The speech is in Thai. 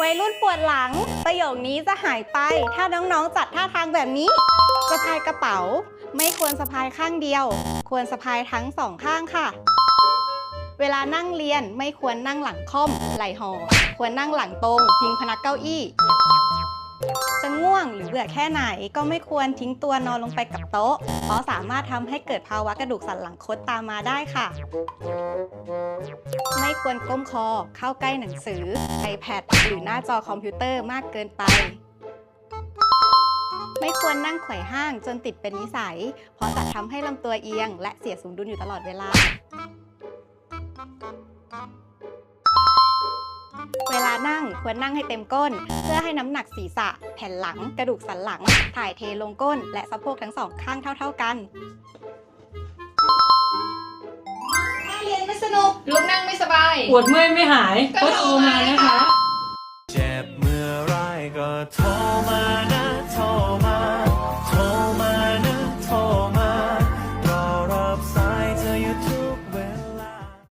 วัยรุ่นปวดหลัง ประโยคนี้จะหายไป ถ้าน้องๆจัดท่าทางแบบนี้สะพายกระเป๋า ไม่ควรสะพายข้างเดียว ควรสะพายทั้งสองข้างค่ะ เวลานั่งเรียนไม่ควรนั่งหลังค่อมไหล่หอ ควรนั่งหลังตรง พิงพนักเก้าอี้ จะง่วงหรือเบื่อแค่ไหนก็ไม่ควรทิ้งตัวนอนลงไปกับโต๊ะ เพราะสามารถทำให้เกิดภาวะกระดูกสันหลังคดตามมาได้ค่ะ ไม่ควรก้มคอเข้าใกล้หนังสือ iPad หรือหน้าจอคอมพิวเตอร์มากเกินไป ไม่ควรนั่งไขว่ห้างจนติดเป็นนิสัย เพราะจะทำให้ลำตัวเอียง และเสียสมดุลอยู่ตลอดเวลา เวลานั่งควรนั่งให้เต็มก้น เพื่อให้น้ำหนักศีรษะ แผ่นหลัง กระดูกสันหลัง ถ่ายเทลงก้น และสะโพกทั้งสองข้างเท่า ๆกัน ถ้าเรียนไม่สนุกลุกนั่งไม่สบาย ปวดเมื่อยไม่หายก็โทรมานะคะ เจ็บเมื่อไรก็โทร